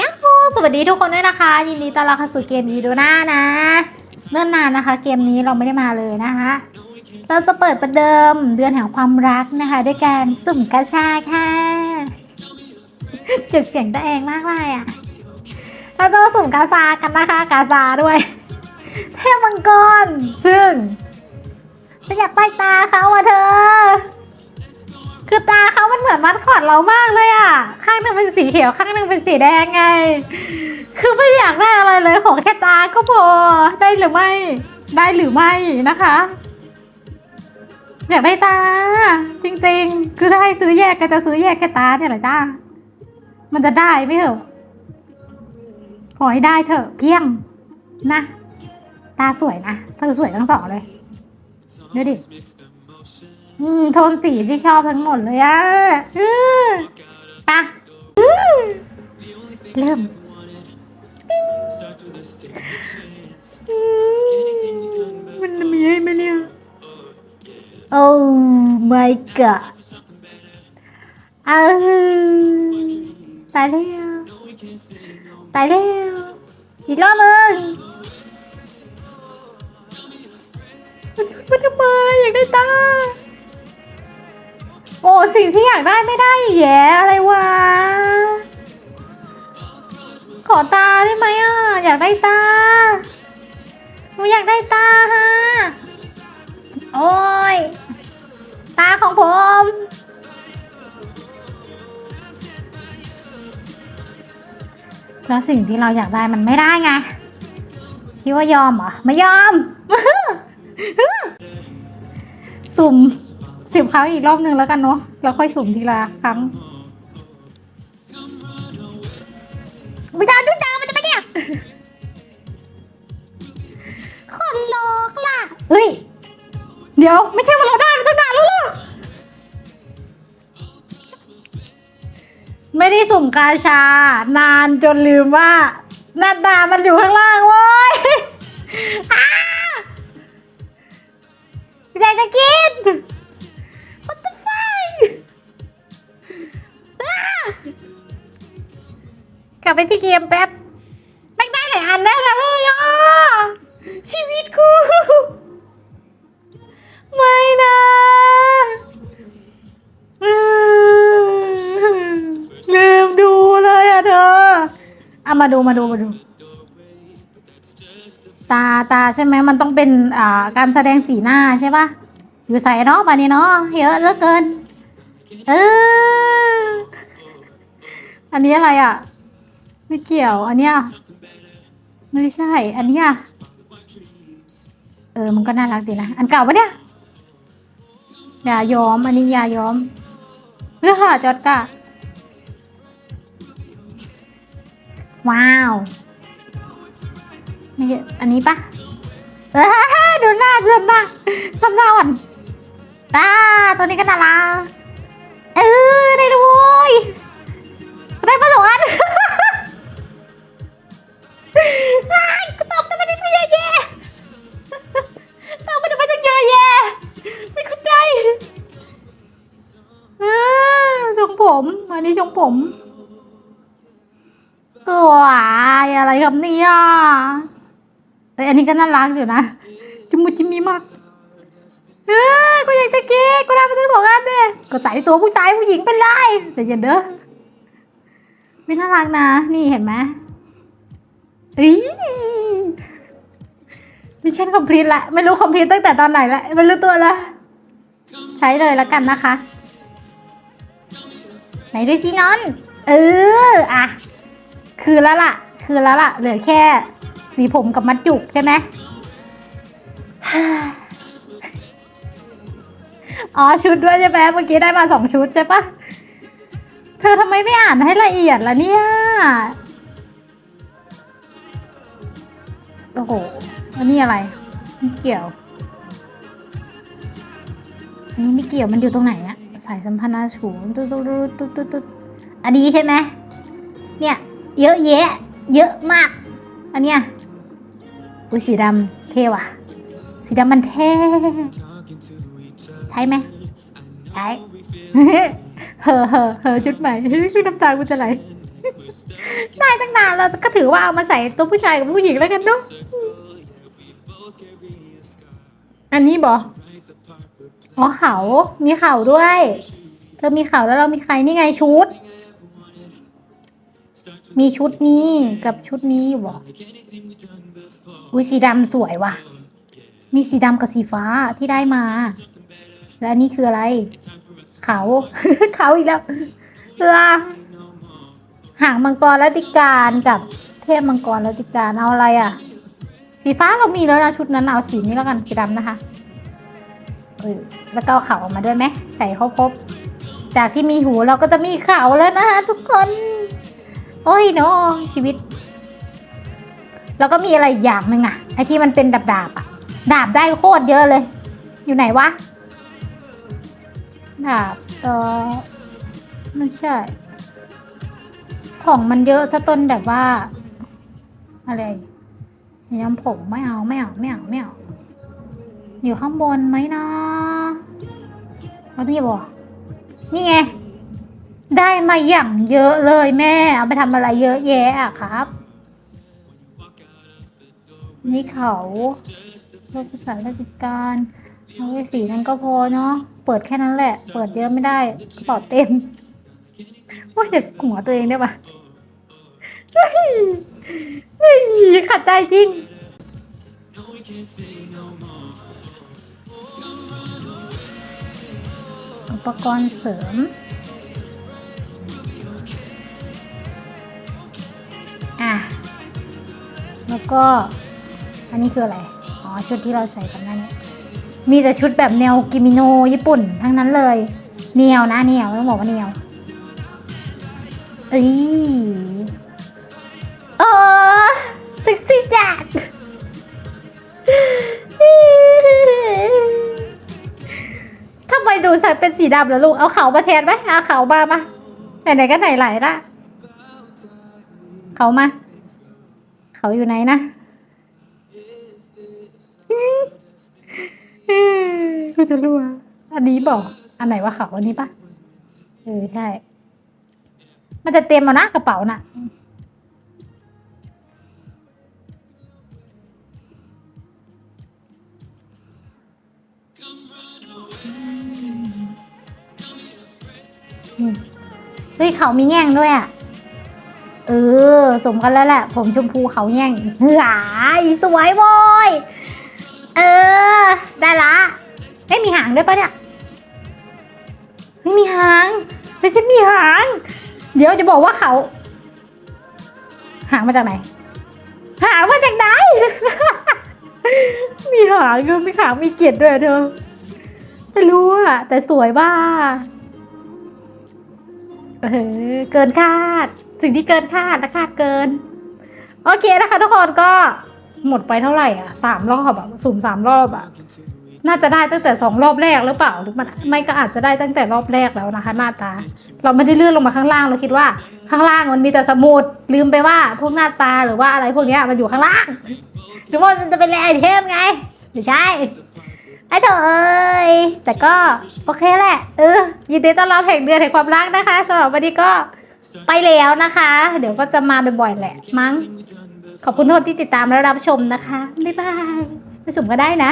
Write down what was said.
ยัฮูสวัสดีทุกคนด้วยนะคะ ยินดีต้อนรับเข้าสู่เกมอีดูน่านะ เนิ่นนานนะคะ เกมนี้เราไม่ได้มาเลยนะคะ เราจะเปิดประเดิมเดือนแห่งความรักนะคะ ด้วยการสุ่มกระชาค่ะเก็บเสียงตัวเองมากเลยอะเราจะสุ่มกาซากันนะคะกาซาด้วยเทพมังกรซึ่งฉันอยากใต้ตาเขาอะเธอ คือตาเขามันเหมือนมัดคอดเรามากเลยอะ ข้างหนึงเป็นสีเขียว ข้างหนึงเป็นสีแดงไง คือไม่อยากได้อะไรเลยขอแค่ตาก็พอ ได้หรือไม่ ได้หรือไม่นะคะ อยากได้ตา จริงๆ คือถ้าให้ซื้อแยกก็จะซื้อแยกแค่ตาเนี่ยแหละจ้า มันจะได้ไหมเหรอขอให้ได้เถอะเพียงนะ ตาสวยนะเธอสวยทั้งสองเลยดูดิ อืมโทนสีที่ชอบทั้งหมดเลยอะอือปะอือเริ่มมันมีให้ไหมเนี่ยโอ้ my god เออตายแล้วตายแล้วอีกรอบหนึงมันทำไมอยากได้ตา สิ่งที่อยากได้ไม่ได้แย่อะไรวะ ขอตาได้ไหมอะ อยากได้ตา หนูอยากได้ตาฮะ โอ้ย ตาของผม แล้วสิ่งที่เราอยากได้มันไม่ได้ไง คิดว่ายอมเหรอ ไม่ยอม สุ่ม สิบครั้งอีกรอบหนึ่งแล้วกันเนาะแล้วค่อยสุ่มทีละครั้งไม่ได้ดูดาวมันจะไปเนี่ยคนโลกล่ะเฮ้ย เดี๋ยวไม่ใช่ว่าเราได้มาตั้งนานแล้วเหรอไม่ได้สุ่มกาชา นานจนลืมว่าหน้าตามันอยู่ข้างล่างเว้ยอยากจะกิน กลับไปที่เกมแป๊บแม่งได้หลายอันแน่เลยอะชีวิตกูไม่นะลืมดูเลยอะเธอเอามาดูมาดูมาดู ตาตาใช่ไหมมันต้องเป็นอ่าการแสดงสีหน้าใช่ปะอยู่ใส่เนาะบานี้เนาะเยอะเหลือเกิน เอออันนี้อะไรอะ ไม่เกี่ยว อันเนี้ยไม่ใช่ อันเนี้ยเออ มันก็น่ารักดีนะ อันเก่าปะเนี่ยยาย้อม อันนี้ยาย้อมเฮ้ยค่ะจอดกะว้าวนี่อันนี้ปะเออดูหน้าดูหน้าทำหน้าอ่อนตาตัวนี้ก็น่ารักเออได้ด้วยได้ประสบการณ์ ตอบทำไมได้ตัวเยอะแยะตอบไปทำไมต้งเยอะแยะไม่เข้าใจทรงผมอันนี้ทรงผมว้ายอะไรครับเนี่ยเอ้ยอันนี้ก็น่ารักอยู่นะจุมุจิมีมากเฮ้ยกูอยากจะเก๊กกูได้มาทั้งสองอันเนี่ยก็ใส่ตัวผู้ชายผู้หญิงเป็นไรแต่อย่าเด้อไม่น่ารักนะ นี่เห็นไหม อีมิชชั่นคอมพลีทละ ไม่รู้คอมพลีทตั้งแต่ตอนไหนละไม่รู้ตัวละ ใช้เลยแล้วกันนะคะ ไหนดูสินอน เออ อะ คือแล้วล่ะ คือแล้วล่ะ เหลือแค่สีผมกับมัดจุกใช่ไหมอ๋อชุดด้วยใช่ไหมเมื่อกี้ได้มาสองชุดใช่ปะเธอทำไมไม่อ่านให้ละเอียดล่ะเนี่ย โอ้โหอันนี้อะไรไม่เกี่ยวอันนี้ไม่เกี่ยวมันอยู่ตรงไหนอะสายสัมพันธ์อาชูตุ๊ดตุ๊ดตุ๊ดตุ๊ดตุ๊ดอันนี้ใช่ไหมเนี่ยเยอะแยะ เยอะมาก อันเนี้ยอุ้ยสีดำเท่ว่ะ สีดำมันเท่ใช่ไหมใช่เฮอเฮอเฮอชุดใหม่คือน้ำตากูจะไหล ได้ตั้งนานแล้วก็ถือว่าเอามาใส่ตัวผู้ชายกับผู้หญิงแล้วกันเนาะอันนี้บออ๋อเขามีเข่าด้วย เธอมีเข่าแล้วเรามีใครนี่ไงชุด มีชุดนี้กับชุดนี้อยู่บออุ้ยสีดำสวยว่ะ มีสีดำกับสีฟ้าที่ได้มา และนี่คืออะไร เขา เขาอีกแล้วเรือ หางมังกรและติการกับเทพมังกรและติการเอาอะไรอะ สีฟ้าเรามีแล้วนะชุดนั้นเอาสีนี้แล้วกันสีดำนะคะเออแล้วก็เขาออกมาด้วยไหมใส่เขาครบจากที่มีหูเราก็จะมีเขาแล้วนะคะทุกคน โอ้ยเนาะชีวิต แล้วก็มีอะไรอย่างหนึ่งอะไอที่มันเป็นดาบดาบอะดาบได้โคตรเยอะเลย อยู่ไหนวะดาบเออไม่ใช่ ของมันเยอะซะจนแบบว่า อะไรย้ำผมไม่เอาไม่เอาไม่เอาไม่เอาอยู่ข้างบนไหมนะเอาที่บอกนี่ไง ได้มาอย่างเยอะเลยแม่ เอาไปทำอะไรเยอะแยะอะครับ นี่เขาโลกภาษาราชการเอาไว้สีนั้นก็พอเนาะ เปิดแค่นั้นแหละ เปิดเยอะไม่ได้กระเป๋าเต็ม ว่าเด็ดหัวตัวเองได้ปะเฮ้ยเฮ้ยขัดใจจริงอุปกรณ์เสริม อะ แล้วก็ อันนี้คืออะไร อ๋อ ชุดที่เราใส่กันนั่นเนี่ยมีแต่ชุดแบบแนวกิมิโนญี่ปุ่นทั้งนั้นเลย เนียวนะเนียวต้องบอกว่าเนียว เอ้ยเออเซ็กซี่จัดทำไมดูใส่เป็นสีดำแล้วลูก เอาเขามาแทนไหมเอาเขามามาไหนๆก็ไหนไหลละเขามา เขาอยู่ไหนนะกูจะรู้ว่าอันนี้บอก อันไหนว่าเขาอันนี้ปะเออใช่ มันจะเต็มเอานะกระเป๋าน่ะเฮ้ยเขามีแง่งด้วยอะ เออ สมกันแล้วแหละ ผมชมพูเขาแง่งหลายสวยโว้ยเออ ได้ละไม่มีหางด้วยปะเนี่ย ไม่มีหาง ไม่ใช่มีหาง เดี๋ยวจะบอกว่าเขา หางมาจากไหน หางมาจากไหน มีหางก็มีหางมีเกียรติด้วยเธอไม่รู้อะแต่สวยบ้าเออเกินคาด สิ่งที่เกินคาดและคาดเกิน โอเคนะคะทุกคนก็หมดไปเท่าไหร่อะสามรอบอะสุ่มสามรอบอะ น่าจะได้ตั้งแต่สองรอบแรกหรือเปล่าหรือมันไม่ก็อาจจะได้ตั้งแต่รอบแรกแล้วนะคะ หน้าตา เราไม่ได้เลื่อนลงมาข้างล่างเราคิดว่า ข้างล่างมันมีแต่สมุดลืมไปว่าพวกหน้าตาหรือว่าอะไรพวกนี้มันอยู่ข้างล่าง หรือว่ามันจะเป็นแรไอเทมไงไม่ใช่ไอ้เถอเอ้ยแต่ก็โอเคแหละเออยินดีต้อนรับแห่งเดือนแห่งความรักนะคะสำหรับวันนี้ก็ไปแล้วนะคะ เดี๋ยวก็จะมาบ่อยๆแหละมั้ง ขอบคุณทุกคนที่ติดตามและรับชมนะคะ บ๊ายบายไปชมก็ได้นะ